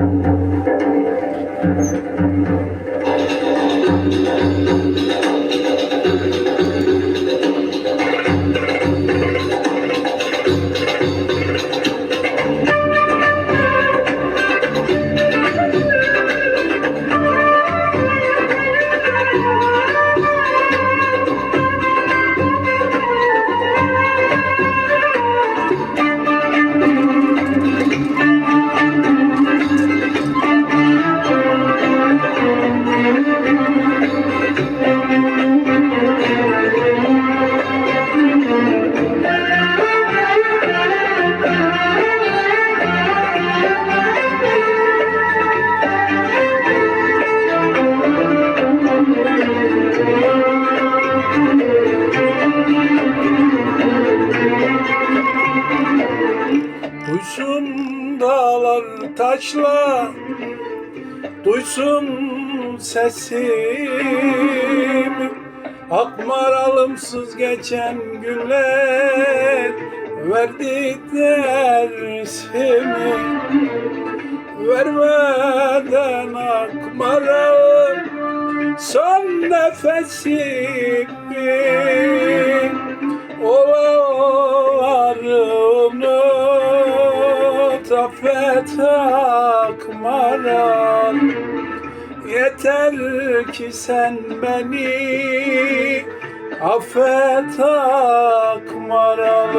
Thank you. Duysun dağlar taşlar Duysun sesimi Akmar alımsız geçen günler Verdik dersimi Vermeden akmaralım Son nefesimi Olanlarını Tafet akmaran Yeter ki sen beni Affet akmaralım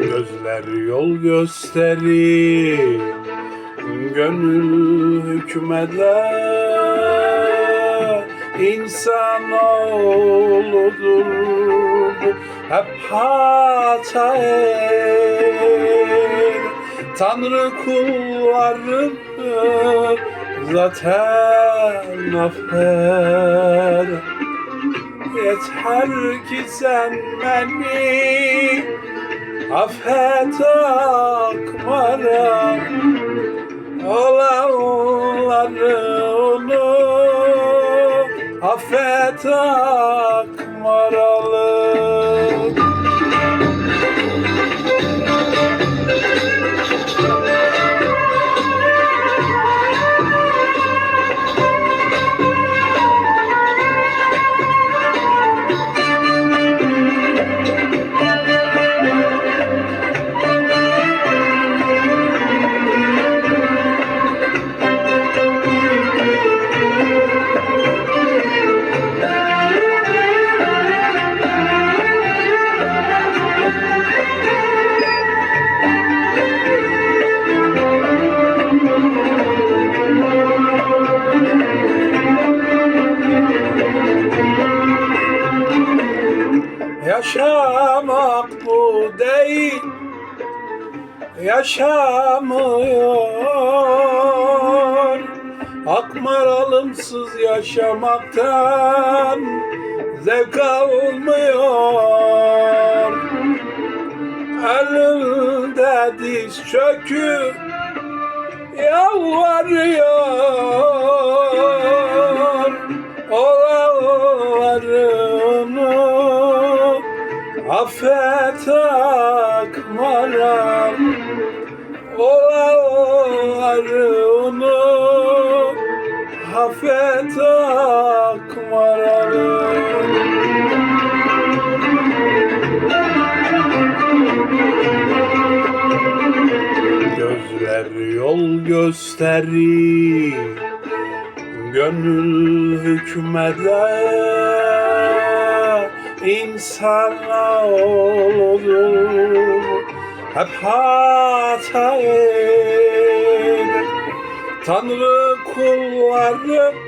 Gözler yol gösterir Gönül hükmeder İnsan oğludur Hep hata eder Tanrı kullarını zaten affeder Yeter ki sen beni affet akmara affet Yaşamak bu değil. Yaşamıyor. Akmar alımsız yaşamaktan Zevk almıyor. Elinde diz çöküp Yalvarıyor Affet akmaram Olanlarını Affet akmaram Gözler yol gösterir Gönül hükmeder İnsan olur Hep hata eder. Tanrı kullarını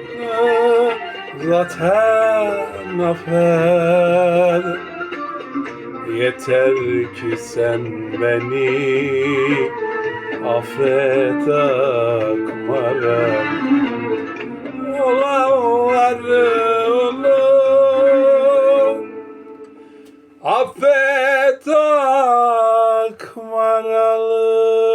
zaten affeder. Yeter ki sen beni affet akmara yaralı.